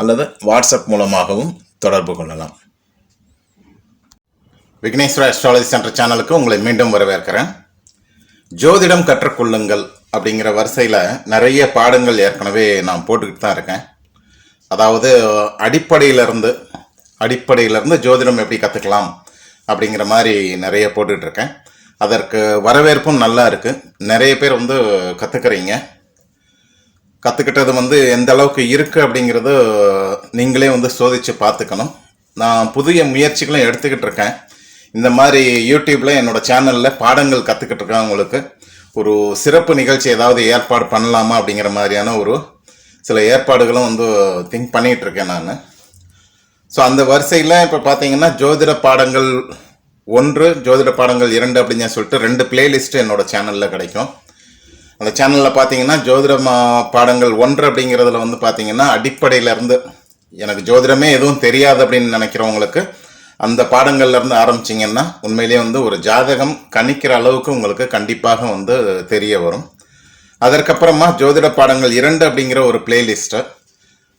அல்லது வாட்ஸ்அப் மூலமாகவும் தொடர்பு கொள்ளலாம். விக்னேஸ்வர அஸ்ட்ராலஜி சென்டர் சேனலுக்கு உங்களை மீண்டும் வரவேற்கிறேன். ஜோதிடம் கற்றுக்கொள்ளுங்கள் அப்படிங்கிற வரிசையில் நிறைய பாடங்கள் ஏற்கனவே நான் போட்டுக்கிட்டு தான் இருக்கேன். அதாவது அடிப்படையிலிருந்து அடிப்படையிலிருந்து ஜோதிடம் எப்படி கற்றுக்கலாம் அப்படிங்கிற மாதிரி நிறைய போட்டுக்கிட்டு இருக்கேன். அதற்கு வரவேற்பும் நல்லா இருக்குது நிறைய பேர் வந்து கற்றுக்குறீங்க கற்றுக்கிட்டது வந்து எந்த அளவுக்கு இருக்குது அப்படிங்கிறத நீங்களே வந்து சோதித்து பார்த்துக்கணும். நான் புதிய முயற்சிகளும் எடுத்துக்கிட்டு இருக்கேன். இந்த மாதிரி யூடியூப்பில் என்னோடய சேனலில் பாடங்கள் கற்றுக்கிட்டு இருக்கேன் உங்களுக்கு. ஒரு சிறப்பு நிகழ்ச்சி ஏதாவது ஏற்பாடு பண்ணலாமா அப்படிங்கிற மாதிரியான ஒரு சில ஏற்பாடுகளும் வந்து திங்க் பண்ணிகிட்டு இருக்கேன் நான். ஸோ அந்த வரிசையில் இப்போ பார்த்தீங்கன்னா ஜோதிட பாடங்கள் ஒன்று ஜோதிட பாடங்கள் இரண்டு அப்படின்னு சொல்லிட்டு ரெண்டு பிளேலிஸ்ட்டு என்னோட சேனலில் கிடைக்கும். அந்த சேனலில் பார்த்தீங்கன்னா ஜோதிடம் பாடங்கள் ஒன்று அப்படிங்கிறதுல வந்து பார்த்தீங்கன்னா அடிப்படையிலேருந்து எனக்கு ஜோதிடமே எதுவும் தெரியாது அப்படின்னு நினைக்கிறவங்களுக்கு அந்த பாடங்கள்லேருந்து ஆரம்பிச்சிங்கன்னா உண்மையிலேயே வந்து ஒரு ஜாதகம் கணிக்கிற அளவுக்கு உங்களுக்கு கண்டிப்பாக வந்து தெரிய வரும். அதற்கப்புறமா ஜோதிட பாடங்கள் இரண்டு அப்படிங்கிற ஒரு பிளேலிஸ்ட்டு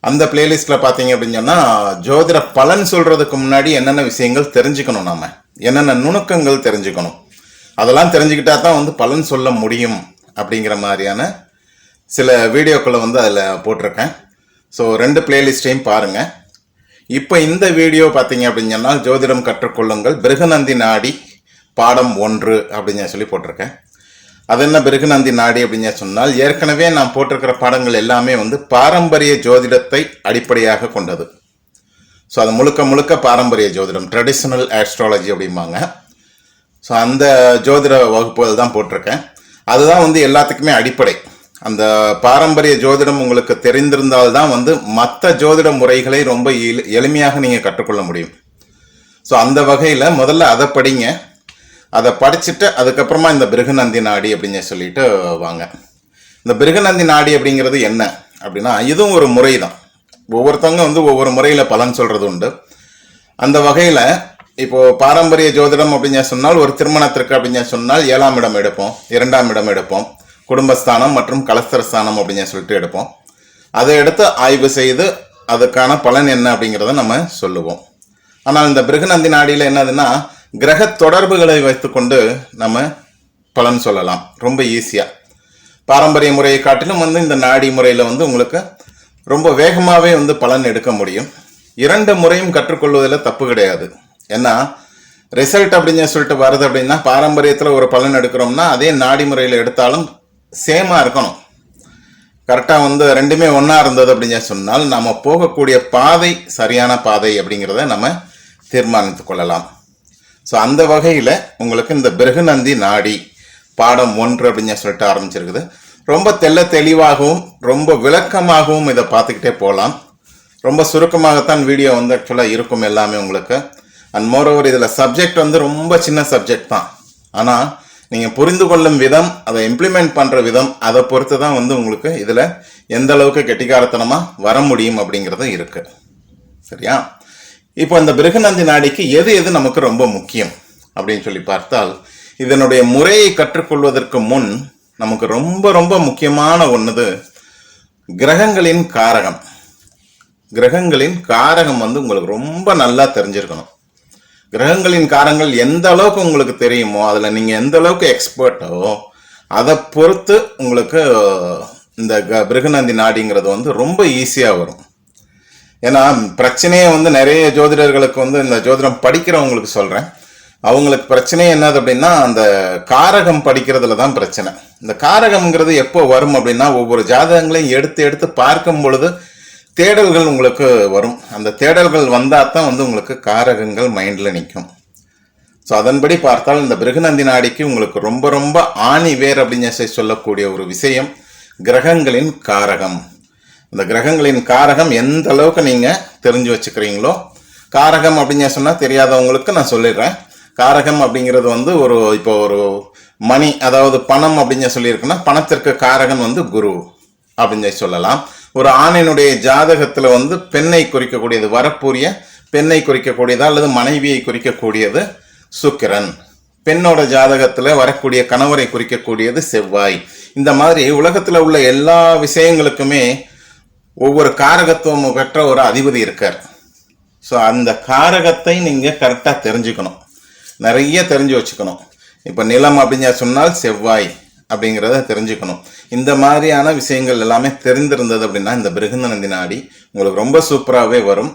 அந்த பிளேலிஸ்ட்டில் பார்த்தீங்க அப்படின்னு சொன்னால் ஜோதிட பலன் சொல்கிறதுக்கு முன்னாடி என்னென்ன விஷயங்கள் தெரிஞ்சுக்கணும் நாம்? என்னென்ன நுணுக்கங்கள் தெரிஞ்சுக்கணும்? அதெல்லாம் தெரிஞ்சுக்கிட்டா தான் வந்து பலன் சொல்ல முடியும். அப்படிங்கிற மாதிரியான சில வீடியோக்களை வந்து அதில் போட்டிருக்கேன். ஸோ ரெண்டு பிளேலிஸ்ட்டையும் பாருங்கள் இப்போ இந்த வீடியோ பார்த்தீங்க அப்படின்னு சொன்னால் ஜோதிடம் கற்றுக்கொள்ளுங்கள். பிருகநந்தி நாடி பாடம் ஒன்று அப்படின்னு சொல்லி போட்டிருக்கேன். அது என்ன பிருகநந்தி நாடி அப்படின்னு சொன்னால் ஏற்கனவே நான் போட்டிருக்கிற பாடங்கள் எல்லாமே வந்து பாரம்பரிய ஜோதிடத்தை அடிப்படையாக கொண்டது. ஸோ அது முழுக்க முழுக்க பாரம்பரிய ஜோதிடம் ட்ரெடிஷ்னல் ஆஸ்ட்ராலஜி அப்படிம்பாங்க. ஸோ அந்த ஜோதிட வகுப்புகள் தான் போட்டிருக்கேன். அதுதான் வந்து எல்லாத்துக்குமே அடிப்படை. அந்த பாரம்பரிய ஜோதிடம் உங்களுக்கு தெரிந்திருந்தால் தான் வந்து மற்ற ஜோதிட முறைகளை ரொம்ப எளிமையாக நீங்கள் கற்றுக்கொள்ள முடியும். ஸோ அந்த வகையில் முதல்ல அதை படிங்க. அதை படிச்சுட்டு அதுக்கப்புறமா இந்த பிருகநந்தி நாடி அப்படின்னு சொல்லிட்டு வாங்க. இந்த பிருகநந்தி நாடி அப்படிங்கிறது என்ன? அப்படின்னா இதுவும் ஒரு முறை தான் ஒவ்வொருத்தவங்க வந்து ஒவ்வொரு முறையில் பலன் சொல்கிறது உண்டு. அந்த வகையில் இப்போ பாரம்பரிய ஜோதிடம் அப்படின்னு சொன்னால் ஒரு திருமணத்திற்கு அப்படின்னு சொன்னால் ஏழாம் இடம் எடுப்போம் இரண்டாம் இடம் எடுப்போம் குடும்பஸ்தானம் மற்றும் கலஸ்தரஸ்தானம் அப்படின்னு சொல்லிட்டு எடுப்போம். அதை எடுத்து ஆய்வு செய்து அதுக்கான பலன் என்ன அப்படிங்கிறத நம்ம சொல்லுவோம். ஆனால் இந்த பிருகநந்தி நாடியில் என்னதுன்னா கிரக தொடர்புகளை வைத்துக்கொண்டு நம்ம பலன் சொல்லலாம். ரொம்ப ஈஸியாக பாரம்பரிய முறையை காட்டிலும் வந்து இந்த நாடி முறையில் வந்து உங்களுக்கு ரொம்ப வேகமாகவே வந்து பலன் எடுக்க முடியும். இரண்டு முறையும் கற்றுக்கொள்வதில் தப்பு கிடையாது. ஏன்னா ரிசல்ட் அப்படின்னு சொல்லிட்டு வருது அப்படின்னா பாரம்பரியத்தில் ஒரு பலன் எடுக்கிறோம்னா அதே நாடி முறையில் எடுத்தாலும் சேமாக இருக்கணும். கரெக்டாக வந்து ரெண்டுமே ஒன்றா இருந்தது அப்படின்னு சொன்னால் நம்ம போகக்கூடிய பாதை சரியான பாதை அப்படிங்கிறத நம்ம தீர்மானித்து கொள்ளலாம். ஸோ அந்த வகையில் உங்களுக்கு இந்த பிருகுநந்தி நாடி பாடம் ஒன்று அப்படின்னு சொல்லிட்டு ஆரம்பிச்சிருக்குது. ரொம்ப தெள்ள தெளிவாகவும் ரொம்ப விளக்கமாகவும் இதை பார்த்துக்கிட்டே போகலாம். ரொம்ப சுருக்கமாகத்தான் வீடியோ வந்து ஆக்சுவலாக இருக்கும் எல்லாமே உங்களுக்கு. அண்ட் மோரோவர் இதில் சப்ஜெக்ட் வந்து ரொம்ப சின்ன சப்ஜெக்ட் தான். ஆனால் நீங்கள் புரிந்து கொள்ளும் விதம் அதை இம்ப்ளிமெண்ட் பண்ணுற விதம் அதை பொறுத்து தான் வந்து உங்களுக்கு இதில் எந்த அளவுக்கு கெட்டிக்காரத்தனமாக வர முடியும் அப்படிங்கிறது இருக்குது சரியா? இப்போ இந்த பிருகநந்தி நாடிக்கு எது எது நமக்கு ரொம்ப முக்கியம் அப்படின்னு சொல்லி பார்த்தால் இதனுடைய முறையை கற்றுக்கொள்வதற்கு முன் நமக்கு ரொம்ப ரொம்ப முக்கியமான ஒன்றுது கிரகங்களின் காரகம். கிரகங்களின் காரகம் வந்து உங்களுக்கு ரொம்ப நல்லா தெரிஞ்சிருக்கணும். கிரகங்களின் காரங்கள் எந்த அளவுக்கு உங்களுக்கு தெரியுமோ அதில் நீங்கள் எந்த அளவுக்கு எக்ஸ்பர்ட்டோ அதை பொறுத்து உங்களுக்கு இந்த க பிருகநந்தி நாடிங்கிறது வந்து ரொம்ப ஈஸியாக வரும். ஏன்னா பிரச்சனையே வந்து நிறைய ஜோதிடர்களுக்கு வந்து இந்த ஜோதிடம் படிக்கிறவங்களுக்கு சொல்கிறேன் அவங்களுக்கு பிரச்சனை என்னது அப்படின்னா அந்த காரகம் படிக்கிறதுல தான் பிரச்சனை. இந்த காரகம்ங்கிறது எப்போ வரும் அப்படின்னா ஒவ்வொரு ஜாதகங்களையும் எடுத்து எடுத்து பார்க்கும் பொழுது தேடல்கள் உங்களுக்கு வரும். அந்த தேடல்கள் வந்தால் தான் வந்து உங்களுக்கு காரகங்கள் மைண்டில் நிற்கும் ஸோ அதன்படி பார்த்தால் இந்த பிருகுநந்தி நாடிக்கு உங்களுக்கு ரொம்ப ரொம்ப ஆணி வேர் அப்படின்னு சொல்லி சொல்லக்கூடிய ஒரு விஷயம் கிரகங்களின் காரகம். இந்த கிரகங்களின் காரகம் எந்த அளவுக்கு நீங்கள் தெரிஞ்சு வச்சுக்கிறீங்களோ காரகம் அப்படின்னு சொன்னால் தெரியாதவங்களுக்கு நான் சொல்லிடுறேன். காரகம் அப்படிங்கிறது வந்து ஒரு இப்போ ஒரு மணி அதாவது பணம் அப்படின்னு சொல்லியிருக்குன்னா பணத்திற்கு காரகன் வந்து குரு அப்படின்னு சொல்லி சொல்லலாம். ஒரு ஆணினுடைய ஜாதகத்தில் வந்து பெண்ணை குறிக்கக்கூடியது வரக்கூடிய பெண்ணை குறிக்கக்கூடியதா அல்லது மனைவியை குறிக்கக்கூடியது சுக்கிரன். பெண்ணோட ஜாதகத்தில் வரக்கூடிய கணவரை குறிக்கக்கூடியது செவ்வாய். இந்த மாதிரி உலகத்தில் உள்ள எல்லா விஷயங்களுக்குமே ஒவ்வொரு காரகத்துவம் பெற்ற ஒரு அதிபதி இருக்கார். ஸோ அந்த காரகத்தை நீங்கள் கரெக்டாக தெரிஞ்சுக்கணும். நிறைய தெரிஞ்சு வச்சுக்கணும். இப்போ நிலம் அப்படின்னு சொன்னால் செவ்வாய். அப்படிங்கிறத தெரிஞ்சுக்கணும். இந்த மாதிரியான விஷயங்கள் எல்லாமே தெரிந்திருந்தது அப்படின்னா இந்த பிருகுநந்தி நாடி உங்களுக்கு ரொம்ப சூப்பராகவே வரும்.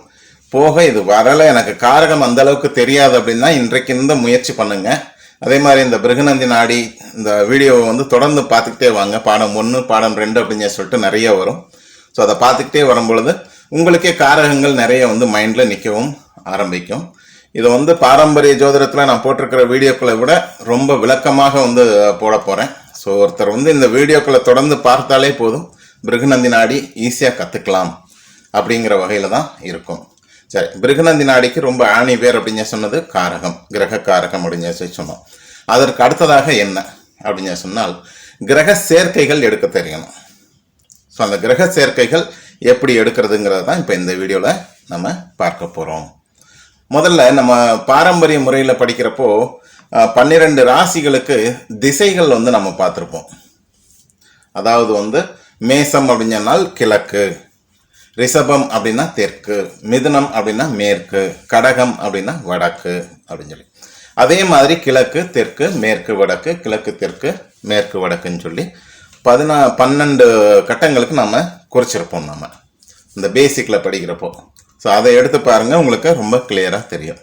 போக இது வரலை எனக்கு காரகம் அந்த அளவுக்கு தெரியாது அப்படின்னா இன்றைக்கு இந்த முயற்சி பண்ணுங்க. அதே மாதிரி இந்த பிருகுநந்தி நாடி இந்த வீடியோவை வந்து தொடர்ந்து பார்த்துக்கிட்டே வாங்க. பாடம் ஒன்று பாடம் ரெண்டு அப்படின்னு சொல்லிட்டு நிறைய வரும். ஸோ அதை பார்த்துக்கிட்டே வரும்பொழுது உங்களுக்கே காரகங்கள் நிறைய வந்து மைண்டில் நிற்கவும் ஆரம்பிக்கும். இதை வந்து பாரம்பரிய ஜோதிடத்தில் நான் போட்டிருக்கிற வீடியோக்களை விட ரொம்ப விளக்கமாக வந்து போட போகிறேன் ஸோ ஒருத்தர் வந்து இந்த வீடியோக்களை தொடர்ந்து பார்த்தாலே போதும். பிருகுநந்தி நாடி ஈஸியாக கற்றுக்கலாம் அப்படிங்கிற வகையில் தான் இருக்கும். சரி பிருகுநந்தி நாடிக்கு ரொம்ப ஆணி பேர் அப்படின்னு சொன்னது காரகம் கிரக காரகம் அப்படின்னு சொல்லி சொன்னோம். அதற்கு அடுத்ததாக என்ன அப்படின்னு சொன்னால் கிரக சேர்க்கைகள் எடுக்க தெரியணும். ஸோ அந்த கிரக சேர்க்கைகள் எப்படி எடுக்கிறதுங்கிறது தான் இப்போ இந்த வீடியோவில் நம்ம பார்க்க போகிறோம் முதல்ல நம்ம பாரம்பரிய முறையில் படிக்கிறப்போ பன்னிரெண்டு ராசிகளுக்கு திசைகள் வந்து நம்ம பார்த்துருப்போம். அதாவது வந்து மேசம் அப்படின்னு சொன்னால் கிழக்கு. ரிஷபம் அப்படின்னா தெற்கு. மிதுனம் அப்படின்னா மேற்கு. கடகம் அப்படின்னா வடக்கு அப்படின்னு சொல்லி. அதே மாதிரி கிழக்கு தெற்கு மேற்கு வடக்கு கிழக்கு தெற்கு மேற்கு வடக்குன்னு சொல்லி பதினா பன்னெண்டு கட்டங்களுக்கு நம்ம குறிச்சிருப்போம் நம்ம. இந்த பேசிக்கில் படிக்கிறப்போ. ஸோ அதை எடுத்து பாருங்கள் உங்களுக்கு ரொம்ப கிளியராக தெரியும்.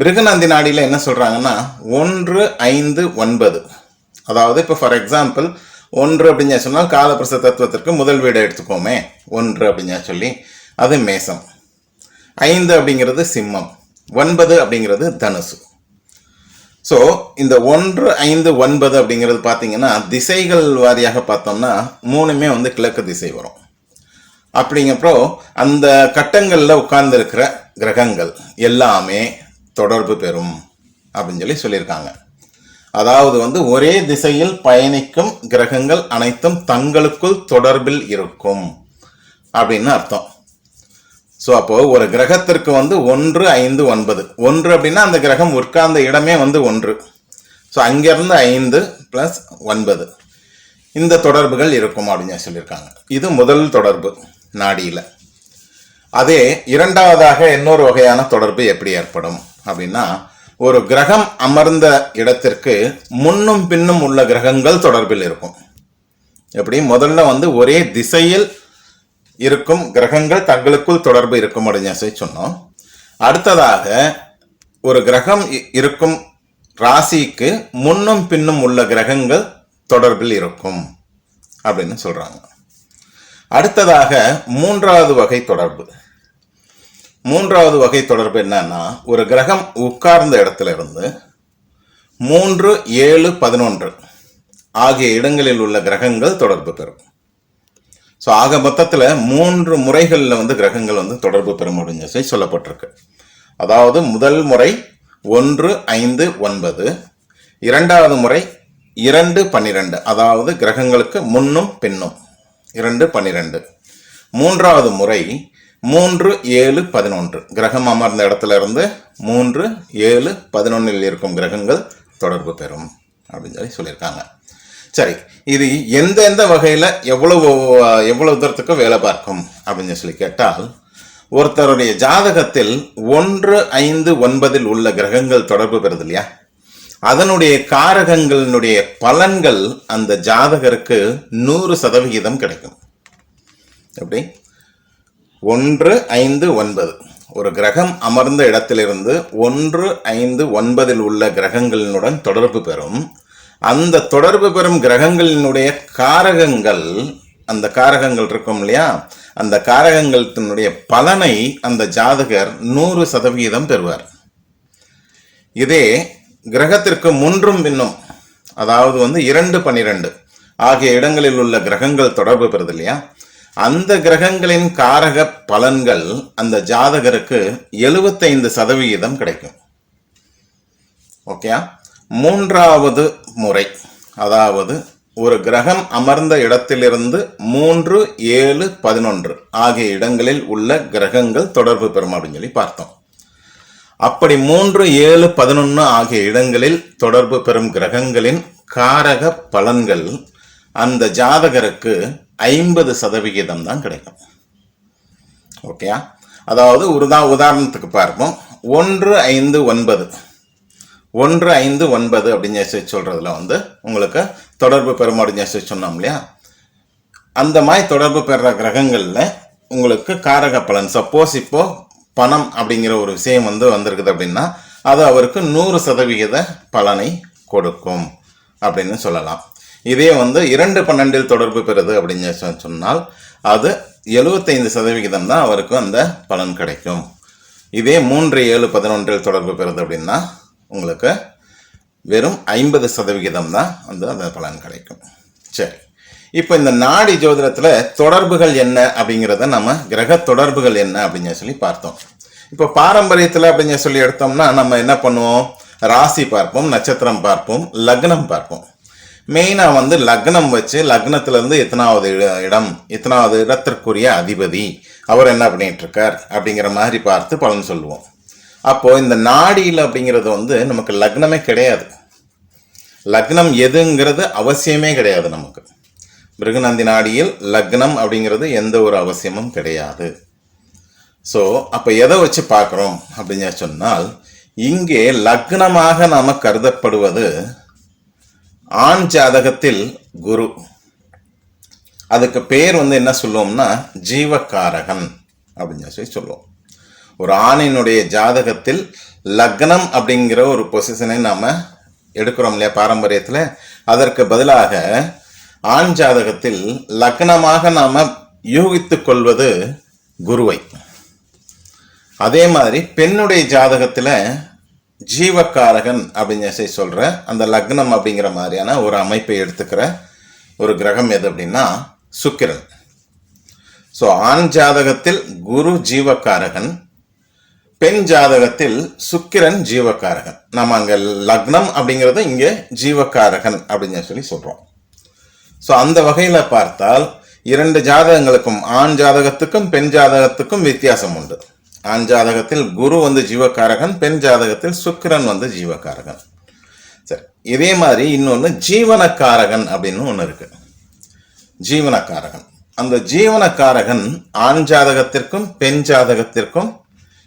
மிருகநந்தி நாடியில் என்ன சொல்கிறாங்கன்னா ஒன்று ஐந்து ஒன்பது. அதாவது இப்போ ஃபார் எக்ஸாம்பிள் ஒன்று அப்படின்னு சொன்னால் காலப்பிரச தத்துவத்திற்கு முதல் வீடை எடுத்துக்கோமே. ஒன்று அப்படின்னு சொல்லி அது மேசம். ஐந்து அப்படிங்கிறது சிம்மம். ஒன்பது அப்படிங்கிறது தனுசு. ஸோ இந்த ஒன்று ஐந்து ஒன்பது அப்படிங்கிறது பார்த்தீங்கன்னா திசைகள் வாரியாக பார்த்தோம்னா மூணுமே வந்து கிழக்கு திசை வரும். அப்படிங்கப்போ அந்த கட்டங்களில் உட்கார்ந்துருக்கிற கிரகங்கள் எல்லாமே தொடர்பு பெறும் அப்படின்னு சொல்லி சொல்லியிருக்காங்க. அதாவது வந்து ஒரே திசையில் பயணிக்கும் கிரகங்கள் அனைத்தும் தங்களுக்குள் தொடர்பில் இருக்கும் அப்படின்னு அர்த்தம். ஸோ அப்போது ஒரு கிரகத்திற்கு வந்து ஒன்று ஐந்து ஒன்பது. ஒன்று அப்படின்னா அந்த கிரகம் உட்கார்ந்த இடமே வந்து ஒன்று. ஸோ அங்கேருந்து ஐந்து ப்ளஸ் ஒன்பது. இந்த தொடர்புகள் இருக்கும் அப்படின்னு சொல்லியிருக்காங்க. இது முதல் தொடர்பு நாடியில். அதே இரண்டாவதாக இன்னொரு வகையான தொடர்பு எப்படி ஏற்படும்? அப்படின்னா ஒரு கிரகம் அமர்ந்த இடத்திற்கு முன்னும் பின்னும் உள்ள கிரகங்கள் தொடர்பில் இருக்கும். எப்படி? முதல்ல வந்து ஒரே திசையில் இருக்கும் கிரகங்கள் தங்களுக்குள் தொடர்பு இருக்கும் அப்படின்னு சொல்லி சொன்னோம். அடுத்ததாக ஒரு கிரகம் இ- இருக்கும் ராசிக்கு முன்னும் பின்னும் உள்ள கிரகங்கள் தொடர்பில் இருக்கும் அப்படின்னு சொல்கிறாங்க அடுத்ததாக மூன்றாவது வகை தொடர்பு. மூன்றாவது வகை தொடர்பு என்னன்னா ஒரு கிரகம் உட்கார்ந்த இடத்துல இருந்து மூன்று ஏழு பதினொன்று ஆகிய இடங்களில் உள்ள கிரகங்கள் தொடர்பு பெறும். ஸோ ஆக மொத்தத்தில் மூன்று முறைகளில் வந்து கிரகங்கள் வந்து தொடர்பு பெறும் அப்படின்னு சொல்லி சொல்லப்பட்டிருக்கு. அதாவது முதல் முறை ஒன்று ஐந்து ஒன்பது இரண்டாவது முறை இரண்டு பன்னிரெண்டு அதாவது கிரகங்களுக்கு முன்னும் பின்னும் இரண்டு பன்னிரெண்டு. மூன்றாவது முறை மூன்று ஏழு பதினொன்று. கிரகம் அமர்ந்த இடத்துல இருந்து மூன்று ஏழு பதினொன்றில் இருக்கும் கிரகங்கள் தொடர்பு பெறும் அப்படின்னு சொல்லி சொல்லியிருக்காங்க. சரி இது எந்த எந்த வகையில் எவ்வளவு எவ்வளவு தூரத்துக்கு வேலை பார்க்கும் அப்படின்னு சொல்லி கேட்டால் ஒருத்தருடைய ஜாதகத்தில் ஒன்று ஐந்து ஒன்பதில் உள்ள கிரகங்கள் தொடர்பு பெறுது இல்லையா? அதனுடைய காரகங்களினுடைய பலன்கள் அந்த ஜாதகருக்கு நூறு சதவிகிதம் கிடைக்கும். எப்படி? ஒன்று ஐந்து ஒன்பது. ஒரு கிரகம் அமர்ந்த இடத்திலிருந்து ஒன்று ஐந்து ஒன்பதில் உள்ள கிரகங்களினுடன் தொடர்பு பெறும். அந்த தொடர்பு பெறும் கிரகங்களினுடைய காரகங்கள் அந்த காரகங்கள் இருக்கும் இல்லையா? அந்த காரகங்களினுடைய பலனை அந்த ஜாதகர் நூறு சதவிகிதம் பெறுவார். இதே கிரகத்திற்கு முன்றும் பின்னும் அதாவது வந்து இரண்டு பன்னிரெண்டு ஆகிய இடங்களில் உள்ள கிரகங்கள் தொடர்பு பெறுது இல்லையா? அந்த கிரகங்களின் காரக பலன்கள் அந்த ஜாதகருக்கு எழுபத்தைந்து சதவிகிதம் கிடைக்கும். ஓகேயா மூன்றாவது முறை. அதாவது ஒரு கிரகம் அமர்ந்த இடத்திலிருந்து மூன்று ஏழு பதினொன்று ஆகிய இடங்களில் உள்ள கிரகங்கள் தொடர்பு பெறும் அப்படின்னு சொல்லி பார்த்தோம். அப்படி மூன்று ஏழு பதினொன்று ஆகிய இடங்களில் தொடர்பு பெறும் கிரகங்களின் காரக பலன்கள் அந்த ஜாதகருக்கு ஐம்பது சதவிகிதம் தான் கிடைக்கும். ஓகேயா அதாவது ஒரு தான் உதாரணத்துக்கு பார்ப்போம். ஒன்று ஐந்து ஒன்பது. ஒன்று ஐந்து ஒன்பது அப்படின்னு சொல்கிறதுல வந்து உங்களுக்கு தொடர்பு பெறும் அப்படின்னு சொன்னோம் இல்லையா? அந்த மாதிரி தொடர்பு பெறுற கிரகங்களில் உங்களுக்கு காரக பலன் சப்போஸ் இப்போ பணம் அப்படிங்கிற ஒரு விஷயம் வந்து வந்திருக்குது அப்படின்னா அது அவருக்கு நூறு சதவிகித பலனை கொடுக்கும் அப்படின்னு சொல்லலாம். இதே வந்து இரண்டு பன்னெண்டில் தொடர்பு பெறுது அப்படின்னு சொ- சொன்னால் அது எழுபத்தைந்து சதவிகிதம் தான் அவருக்கு அந்த பலன் கிடைக்கும். இதே மூன்று ஏழு பதினொன்றில் தொடர்பு பெறுது அப்படின்னா உங்களுக்கு வெறும் ஐம்பது சதவிகிதம் தான் வந்து அந்த பலன் கிடைக்கும். சரி. இப்போ இந்த நாடி ஜோதிடத்தில் தொடர்புகள் என்ன அப்படிங்கிறத நம்ம கிரக தொடர்புகள் என்ன அப்படின்னு சொல்லி பார்த்தோம். இப்போ பாரம்பரியத்தில் அப்படின்னு சொல்லி எடுத்தோம்னா நம்ம என்ன பண்ணுவோம்? ராசி பார்ப்போம் நட்சத்திரம் பார்ப்போம் லக்னம் பார்ப்போம். மெயினாக வந்து லக்னம் வச்சு லக்னத்திலேருந்து எத்தனாவது இட- இடம் எத்தனாவது இடத்திற்குரிய அதிபதி அவர் என்ன பண்ணிகிட்ருக்கார் அப்படிங்கிற மாதிரி பார்த்து பலன் சொல்லுவோம். அப்போது இந்த நாடியில் அப்படிங்கிறது வந்து நமக்கு லக்னமே கிடையாது. லக்னம் எதுங்கிறது அவசியமே கிடையாது நமக்கு. மிருகநந்தி நாடியில் லக்னம் அப்படிங்கிறது எந்த ஒரு அவசியமும் கிடையாது. ஸோ அப்போ எதை வச்சு பார்க்குறோம் அப்படின்னு சொன்னால் இங்கே லக்னமாக நாம் கருதப்படுவது ஆண் ஜாதகத்தில் குரு. அதுக்கு பேர் வந்து என்ன சொல்லுவோம்னா ஜீவகாரகன் அப்படின்னு சொல்லி சொல்லுவோம். ஒரு ஆணினுடைய ஜாதகத்தில் லக்னம் அப்படிங்கிற ஒரு பொசிஷனை நாம் எடுக்கிறோம் இல்லையா பாரம்பரியத்தில்? அதற்கு பதிலாக ஆண் ஜாதகத்தில் லக்னமாக நாம் யூகித்து கொள்வது குருவை. அதே மாதிரி பெண்ணுடைய ஜாதகத்தில் ஜீவக்காரகன் அப்படின்னு சொல்லி அந்த லக்னம் அப்படிங்கிற மாதிரியான ஒரு அமைப்பை எடுத்துக்கிற ஒரு கிரகம் எது அப்படின்னா சுக்கிரன். ஸோ ஆண் ஜாதகத்தில் குரு ஜீவக்காரகன் பெண் ஜாதகத்தில் சுக்கிரன் ஜீவக்காரகன். நம்ம அங்கே லக்னம் அப்படிங்கிறது இங்கே ஜீவக்காரகன் அப்படின்னு சொல்லி சொல்கிறோம் ஸோ அந்த வகையில் பார்த்தால் இரண்டு ஜாதகங்களுக்கும் ஆண் ஜாதகத்துக்கும் பெண் ஜாதகத்துக்கும் வித்தியாசம் உண்டு. ஆண் ஜாதகத்தில் குரு வந்து ஜீவக்காரகன் பெண் ஜாதகத்தில் சுக்கிரன் வந்து ஜீவக்காரகன். சரி இதே மாதிரி இன்னொன்று ஜீவனக்காரகன் அப்படின்னு ஒன்று இருக்கு. ஜீவனக்காரகன். அந்த ஜீவனக்காரகன் ஆண் ஜாதகத்திற்கும் பெண் ஜாதகத்திற்கும்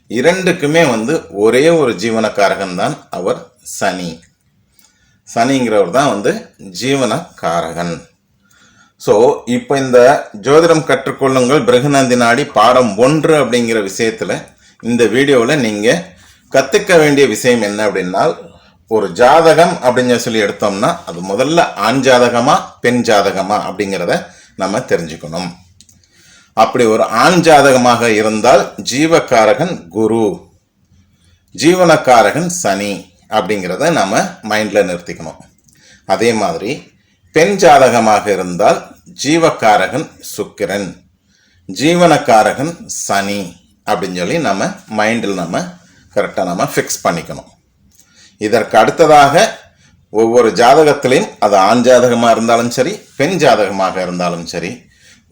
இரண்டுக்குமே வந்து ஒரே ஒரு ஜீவனக்காரகன் தான் அவர் சனி. சனிங்கிறவர் தான் வந்து ஜீவனக்காரகன். ஸோ இப்போ இந்த ஜோதிடம் கற்றுக்கொள்ளுங்கள் பிரகநந்தி நாடி பாடம் ஒன்று அப்படிங்கிற விஷயத்தில் இந்த வீடியோவில் நீங்கள் கற்றுக்க வேண்டிய விஷயம் என்ன அப்படின்னா ஒரு ஜாதகம் அப்படின்னு சொல்லி எடுத்தோம்னா அது முதல்ல ஆண் ஜாதகமா பெண் ஜாதகமா அப்படிங்கிறத நம்ம தெரிஞ்சுக்கணும். அப்படி ஒரு ஆண் ஜாதகமாக இருந்தால் ஜீவக்காரகன் குரு ஜீவனக்காரகன் சனி அப்படிங்கிறத நம்ம மைண்டில் நிறுத்திக்கணும். அதே மாதிரி பெண் ஜாதகமாக இருந்தால் ஜீவக்காரகன் சுக்கிரன் ஜீவனக்காரகன் சனி அப்படின்னு சொல்லி நம்ம மைண்டில் நம்ம கரெக்டாக நம்ம ஃபிக்ஸ் பண்ணிக்கணும். இதற்கு அடுத்ததாக ஒவ்வொரு ஜாதகத்திலையும் அது ஆண் ஜாதகமாக இருந்தாலும் சரி பெண் ஜாதகமாக இருந்தாலும் சரி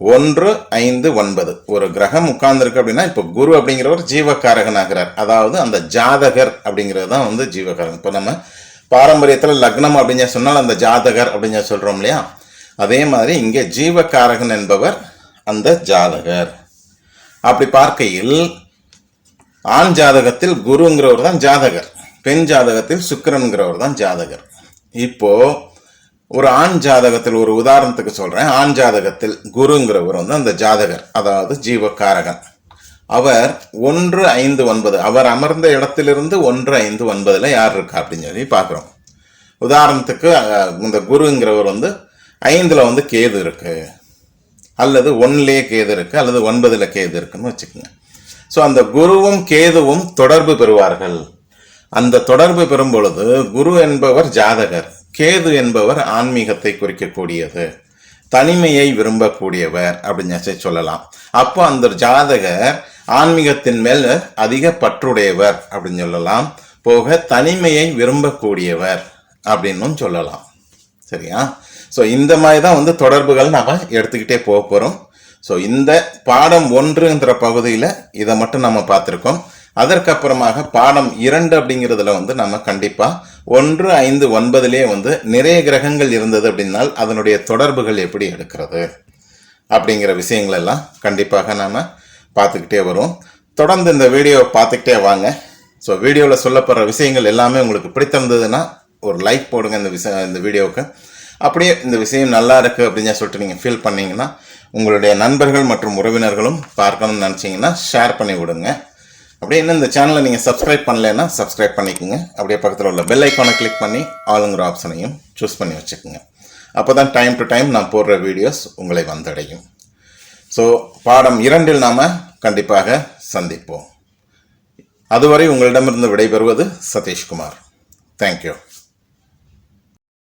ஒன்று ஐந்து ஒன்பது. ஒரு கிரகம் உட்கார்ந்துருக்கு அப்படின்னா இப்போ குரு அப்படிங்கிறவர் ஜீவக்காரகன் ஆகிறார் அதாவது அந்த ஜாதகர் அப்படிங்கிறது தான் வந்து ஜீவகாரகன் இப்போ நம்ம பாரம்பரியத்தில் லக்னம் அப்படின்னு சொன்னால் அந்த ஜாதகர் அப்படின்னு சொல்கிறோம் இல்லையா? அதே மாதிரி இங்கே ஜீவகாரகன் என்பவர் அந்த ஜாதகர். அப்படி பார்க்கையில் ஆண் ஜாதகத்தில் குருங்கிறவர் தான் ஜாதகர் பெண் ஜாதகத்தில் சுக்கரனுங்கிறவர் தான் ஜாதகர். இப்போ ஒரு ஆண் ஜாதகத்தில் ஒரு உதாரணத்துக்கு சொல்கிறேன் ஆண் ஜாதகத்தில் குருங்கிறவர் வந்து அந்த ஜாதகர் அதாவது ஜீவகாரகன் அவர் ஒன்று ஐந்து ஒன்பது அவர் அமர்ந்த இடத்திலிருந்து ஒன்று ஐந்து ஒன்பதில் யார் இருக்கா அப்படின்னு சொல்லி பார்க்குறோம். உதாரணத்துக்கு இந்த குருங்கிறவர் வந்து ஐந்தில் வந்து கேது இருக்குது அல்லது ஒன்லே கேது இருக்குது அல்லது ஒன்பதில் கேது இருக்குன்னு வச்சுக்கோங்க. ஸோ அந்த குருவும் கேதுவும் தொடர்பு பெறுவார்கள். அந்த தொடர்பு பெறும் பொழுது குரு என்பவர் ஜாதகர் கேது என்பவர் ஆன்மீகத்தை குறிக்கக்கூடியது. தனிமையை விரும்பக்கூடியவர் அப்படின்னு சொல்லி சொல்லலாம். அப்போ அந்த ஜாதகர் ஆன்மீகத்தின் மேல் அதிக பற்றுடையவர் அப்படின்னு சொல்லலாம். போக தனிமையை விரும்பக்கூடியவர் அப்படின்னும் சொல்லலாம். சரியா? ஸோ இந்த மாதிரி தான் வந்து தொடர்புகள் நாம் எடுத்துக்கிட்டே போக போகிறோம் ஸோ இந்த பாடம் ஒன்றுங்கிற பகுதியில் இதை மட்டும் நம்ம பார்த்துருக்கோம். அதற்கப்புறமாக பாடம் இரண்டு அப்படிங்கிறதுல வந்து நம்ம கண்டிப்பாக ஒன்று ஐந்து ஒன்பதுலேயே வந்து நிறைய கிரகங்கள் இருந்தது அப்படின்னால் அதனுடைய தொடர்புகள் எப்படி எடுக்கிறது அப்படிங்கிற விஷயங்கள் எல்லாம் கண்டிப்பாக நாம் பார்த்துக்கிட்டே வரும் தொடர்ந்து இந்த வீடியோவை பார்த்துக்கிட்டே வாங்க. ஸோ வீடியோவில் சொல்லப்படுற விஷயங்கள் எல்லாமே உங்களுக்கு பிடித்திருந்ததுன்னா ஒரு லைக் போடுங்க இந்த விஷயம் இந்த வீடியோவுக்கு. அப்படியே இந்த விஷயம் நல்லா இருக்குது அப்படின்னு சொல்லிட்டு நீங்கள் ஃபீல் பண்ணிங்கன்னா உங்களுடைய நண்பர்கள் மற்றும் உறவினர்களும் பார்க்கணும்னு நினச்சிங்கன்னா ஷேர் பண்ணி விடுங்க. அப்படியே இன்னும் இந்த சேனலை நீங்கள் சப்ஸ்கிரைப் பண்ணலைன்னா சப்ஸ்கிரைப் பண்ணிக்கோங்க. அப்படியே பக்கத்தில் உள்ள பெல் ஐக்கானை கிளிக் பண்ணி ஆளுங்கிற ஆப்ஷனையும் சூஸ் பண்ணி வச்சுக்கோங்க. அப்போ தான் டைம் டு டைம் நான் போடுற வீடியோஸ் உங்களை வந்தடையும். ஸோ பாடம் இரண்டில் நாம் கண்டிப்பாக சந்திப்போம். அதுவரை உங்களிடமிருந்து விடைபெறுவது சதீஷ்குமார். தேங்க்யூ